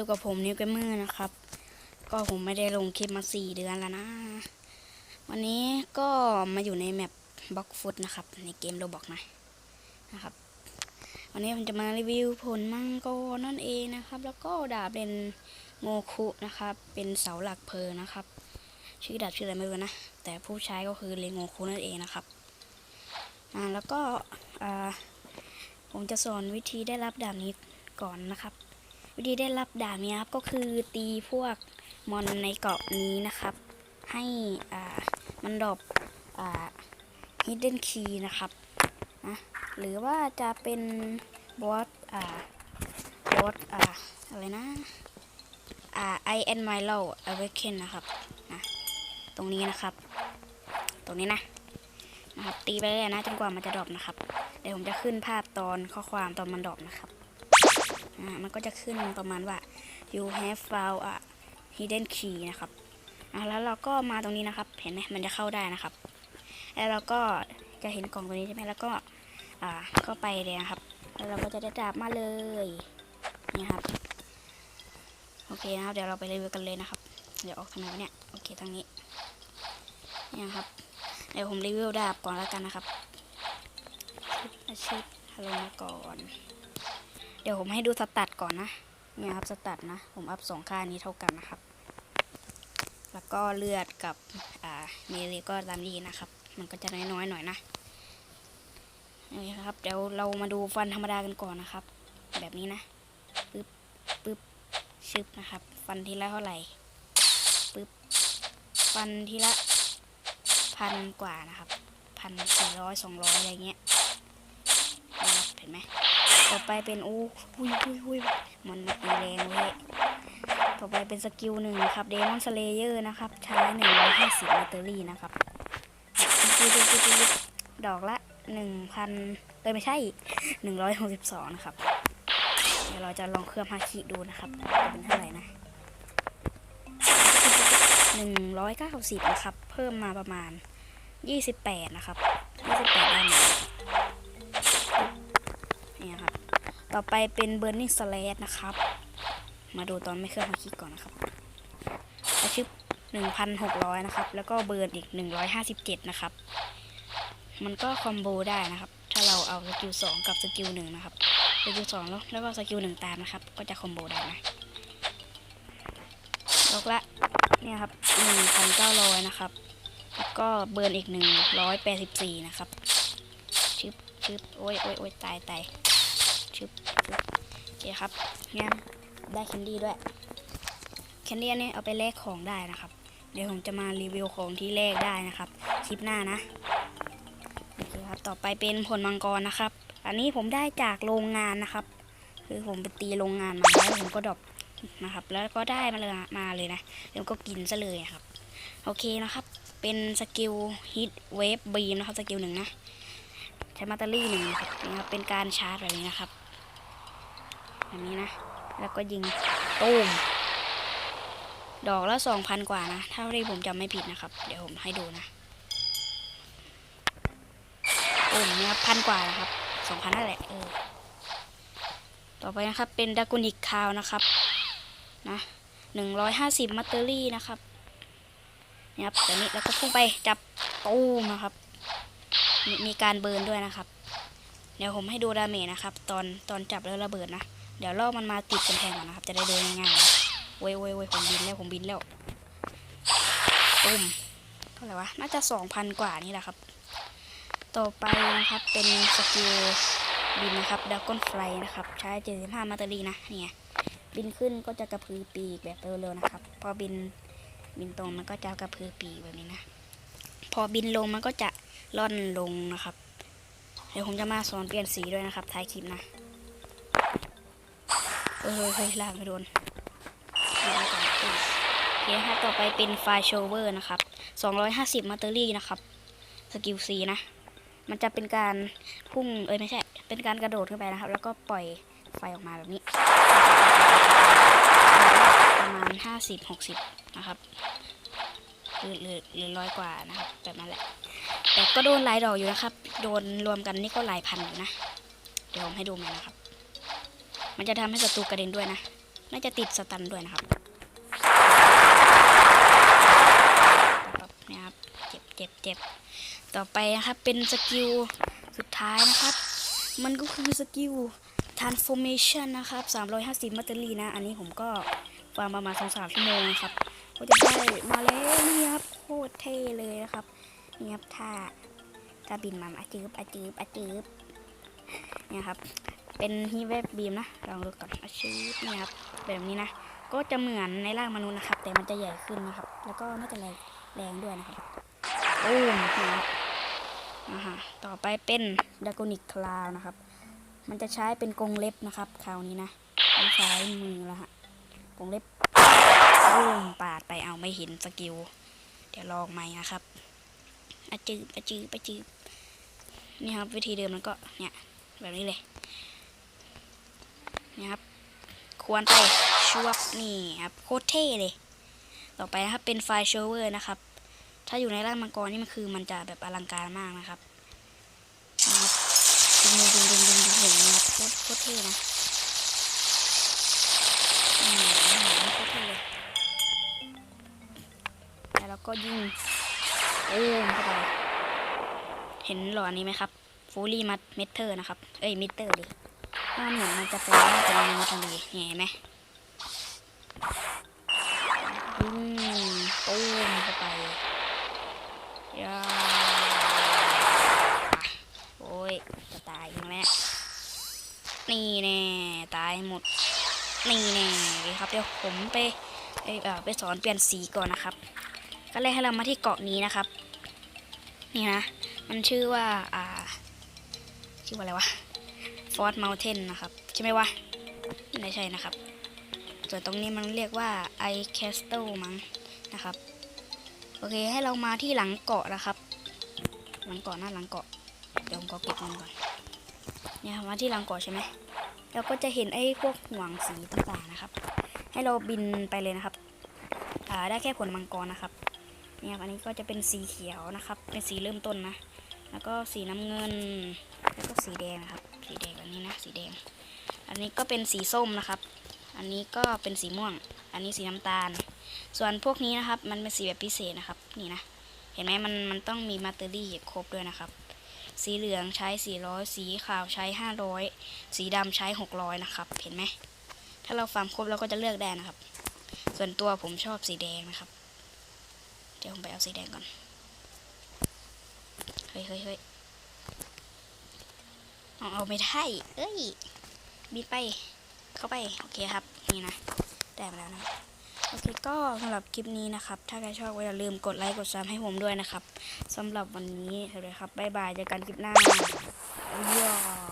อยู่กับผมนิวเกมเมอร์นะครับ ก็ผมไม่ได้ลงคลิปมาสี่เดือนแล้วนะ วันนี้ก็มาอยู่ในแมปบล็อกฟุตนะครับ ในเกมโรบอกนะนะครับ วันนี้ผมจะมารีวิวผลมังกรนั่นเองนะครับ แล้วก็ดาบเป็นโงคุนะครับ เป็นเสาหลักเพลนะครับ ชื่อดาบชื่ออะไรไม่รู้นะ แต่ผู้ใช้ก็คือเลงโงคุนั่นเองนะครับอ่าแล้วก็อ่าผมจะสอนวิธีได้รับดาบนี้ก่อนนะครับ วิธีได้รับดาบนี้ครับก็คือตีพวกมอนในเกาะนี้นะครับ ให้อ่ามันดรอปอ่า hidden key นะครับนะหรือว่าจะเป็นบอสอ่าบอสอ่าอะไรนะอ่า I and Milo Awaken นะครับนะตรงนี้นะครับ ตรงนี้นะนะครับตีไปเรื่อยนะจนกว่ามันจะดรอปนะครับ เดี๋ยวผมจะขึ้นภาพตอนข้อความตอนมันดรอปนะครับ มันก็จะขึ้นประมาณว่า you have found a hidden key นะครับแล้วเราก็มาตรงนี้นะครับ เห็นไหมมันจะเข้าได้นะครับ แล้วเราก็จะเห็นกล่องตัวนี้ใช่ไหมแล้วก็อ่าเข้าไปเลยนะครับ แล้วเราก็จะได้ดาบมาเลยนี่ครับ โอเคนะครับ เดี๋ยวเราไปรีวิวกันเลยนะครับ เดี๋ยวออกทางไหนวะเนี่ย โอเคทางนี้นี่ครับ เดี๋ยวผมรีวิวดาบก่อนแล้วกันนะครับอาชีพฮัลโหลมาก่อน เดี๋ยวผมให้ดูสตัดก่อนนะเนี่ยครับสตัดนะ ผมอัพสองค่านี้เท่ากันนะครับ แล้วก็เลือดกับอ่าเมลีก็ตามนี้นะครับ มันก็จะน้อยๆหน่อยนะนี่ครับเดี๋ยวเรามาดูฟันธรรมดากันก่อนนะครับ แบบนี้นะปึ๊บปึ๊บชึบนะครับ ฟันทีละเท่าไหร่ปึ๊บฟันทีละพันกว่านะครับพันสี่ร้อยสองร้อยอะไรเงี้ยเห็นไหม ต่อไปเป็นโอ้หุยหุยหุยมันมาตีแรงเว้ยต่อไปเป็นสกิลหนึ่งครับเดมอนสเลเยอร์นะครับ ใช้หนึ่งร้อยห้าสิบแบตเตอรี่นะครับดอกละหนึ่งพันเออไม่ใช่หนึ่งร้อยหกสิบสองนะครับ เดี๋ยวเราจะลองเครื่องฮาคิดูนะครับจะเป็นเท่าไหร่นะหนึ่งร้อยเก้าสิบนะครับ เพิ่มมาประมาณยี่สิบแปดนะครับยี่สิบแปดได้ไหม นี่ครับ ต่อไปเป็น Burning Slash นะครับ มาดูตอนไม่เครื่องมาคิดก่อนนะครับอาชิป1,600นะครับ แล้วก็เบิร์นอีก157นะครับ มันก็คอมโบได้นะครับ ถ้าเราเอาสกิล2กับสกิล1นะครับ สกิล2แล้วแล้วก็สกิล1ตามนะครับ ก็จะคอมโบได้นะลกละเนี่ยครับ1,900นะครับ แล้วก็เบิร์นอีก184นะครับ ชึบชึบโอ้ยโอ้ยโอ้ยตายตาย เคครับเนี่ได้แคนดี้ด้วยแคนดี้นี้เอาไปแลกของได้นะครับ เดี๋ยวผมจะมารีวิวของที่แลกได้นะครับคลิปหน้านะโอเคครับต่อไปเป็นผลมังกรนะครับ อันนี้ผมได้จากโรงงานนะครับ คือผมไปตีโรงงานมาแล้วผมก็ดรอปนะครับ แล้วก็ได้มาเลยมาเลยนะแล้วก็กินซะเลยครับ โอเคนะครับ เป็นสกิลฮิตเวฟบีมนะครับสกิลหนึ่งนะใช้แบตเตอรี่หนึ่งครับนี่ครับเป็นการชาร์จแบบนี้นะครับ แบบนี้นะ แล้วก็ยิงตูมดอกละสองพันกว่านะ ถ้าที่ผมจำไม่ผิดนะครับ เดี๋ยวผมให้ดูนะตูมเนี่ยพันกว่านะครับสองพันนั่นแหละเออต่อไปนะครับเป็นดากุนิกคาวนะครับนะหนึ่งร้อยห้าสิบมัตเตอรี่นะครับเนี่ยครับแบบนี้แล้วก็พุ่งไปจับตูมนะครับมีมีการเบิร์นด้วยนะครับ เดี๋ยวผมให้ดูดาเมจนะครับ ตอนตอนจับแล้วระเบิดนะ เดี๋ยวล่อมันมาติดกำแพงก่อนนะครับ จะได้เดินง่ายๆนะโว้ยโว้ยโว้ยผมบินแล้วผมบินแล้วตุ้มเท่าไหร่วะ น่าจะสองพันกว่านี่แหละครับ ต่อไปนะครับเป็นสกิลบินนะครับด a ก้นไฟนะครับ ใช้เจ็ดสิบห้ามาตอรี่นะเนี่ยบินขึ้นก็จะกระพือปีกแบบเร็วๆนะครับ พอบินบินตรงมันก็จะกระพือปีกแบบนี้นะ พอบินลงมันก็จะล่อนลงนะครับ เดี๋ยวผมจะมาสอนเปลี่ยนสีด้วยนะครับท้ายคลิปนะ เออเฮ้ยลากไม่โดนเก่อนโอเคครับต่อไปเป็นไฟโชเวอร์นะครับ 250มัตเตอรี่นะครับ สกิลซีนะ มันจะเป็นการพุ่ง เอ้ยไม่ใช่ เป็นการกระโดดขึ้นไปนะครับ แล้วก็ปล่อยไฟออกมาแบบนี้ ประมาณ 50-60 นะครับหรือหรือหรือร้อยกว่านะครับแบบนั้นแหละ แต่ก็โดนหลายดอกอยู่นะครับ โดนรวมกันนี่ก็หลายพันอยู่นะ เดี๋ยวผมให้ดูไหมนะครับ มันจะทำให้ศัตรูกระเด็นด้วยนะ น่าจะติดสตันด้วยนะครับเนี่ยครับเจ็บเจ็บเจ็บต่อไปนะครับเป็นสกิลสุดท้ายนะครับ มันก็คือสกิล transformation นะครับ 350 มัตเตอรี่นะ อันนี้ผมก็ฟาร์มประมาณสองสามชั่วโมงนะครับก็จะได้มาแล้วนี่ครับโคตรเท่เลยนะครับนี่ครับท่าท่าบินมาอาจืบอาจืบอาจืบเนี่ยครับ เป็นฮีเวฟบีมนะ ลองดูก่อนอาชืบนี่ครับแบบนี้นะ ก็จะเหมือนในร่างมนุษย์นะครับ แต่มันจะใหญ่ขึ้นนะครับ แล้วก็น่าจะแรงแรงด้วยนะครับตูมนะครับอ่าฮะต่อไปเป็นดากอนิกคลาวนะครับ มันจะใช้เป็นกรงเล็บนะครับ คราวนี้นะไม่ใช้มือแล้วฮะกรงเล็บตูมปาดไปเอาไม่เห็นสกิล เดี๋ยวลองใหม่นะครับอาจืบอาจืบอาจืบนี่ครับวิธีเดิมมันก็เนี่ยแบบนี้เลย นี่ครับควรไปชวบนี่ครับโคตรเท่เลย ต่อไปนะครับเป็นไฟโชเวอร์นะครับ ถ้าอยู่ในร่างมังกรนี่มันคือมันจะแบบอลังการมากนะครับดึงดึงดึงดึงดึงดึงนะครับโคตรโคตรเท่นะโคตรเท่เลยแล้วเราก็ยิงโอ้มเข้าไปเห็นหลอดนี้ไหมครับฟูลี่มัดเมเทอร์นะครับ เอ้ยมิเตอร์ดิ ถ้าเหมือนมันจะเป็นว่าเป็นงูทะเลเนี่ยเห็นไหมอืมตูมเข้าไปยาโอ้ย จะตายอีกแล้วนี่แน่ตายหมด นี่แน่ยครับเดี๋ยวผมไปไปเอ่อไปสอนเปลี่ยนสีก่อนนะครับ ก็เลยให้เรามาที่เกาะนี้นะครับ นี่นะ มันชื่อว่า อ่า ชื่อว่าอะไรวะ ฟอร์ m เมลเทนนะครับ ใช่ไหมวะ ไม่ใช่นะครับ ส่วนตรงนี้มันเรียกว่าไอแคสเ l ลมั้งนะครับ โอเคให้เรามาที่หลังเกาะนะครับ หลังเกาะหน้าหลังเกาะ เดี๋ยวผมขอเก็บเงินก่อน เนี่ยมาที่หลังเกาะใช่ไหมเราก็จะเห็นไอ้พวกห่วงสีต่างๆนะครับ ให้เราบินไปเลยนะครับ อ่าได้แค่ผลมังกรนะครับ เนี่ยอันนี้ก็จะเป็นสีเขียวนะครับ เป็นสีเริ่มต้นนะ แล้วก็สีน้ำเงิน แล้วก็สีแดงนะครับ สีแดงอันนี้นะสีแดง อันนี้ก็เป็นสีส้มนะครับ อันนี้ก็เป็นสีม่วง อันนี้สีน้ำตาล ส่วนพวกนี้นะครับ มันเป็นสีแบบพิเศษนะครับ นี่นะ เห็นไหมมันมันต้องมีมาเตอรี่ครบด้วยนะครับ สีเหลืองใช้ 400 สีขาวใช้ 500 สีดำใช้ 600 นะครับ เห็นไหม ถ้าเราฟาร์มครบเราก็จะเลือกได้นะครับ ส่วนตัวผมชอบสีแดงนะครับ เดี๋ยวผมไปเอาสีแดงก่อน เฮ้ยเฮ้ยเฮ้ย เอาเอาไม่ได้ เอ้ย บินไป เข้าไป โอเคครับ นี่นะ ได้มาแล้วนะ โอเค ก็สำหรับคลิปนี้นะครับ ถ้าใครชอบก็อย่าลืมกดไลค์ กดซับให้ผมด้วยนะครับสำหรับวันนี้สวัสดีครับ บ๊ายบาย เจอกันคลิปหน้าย่า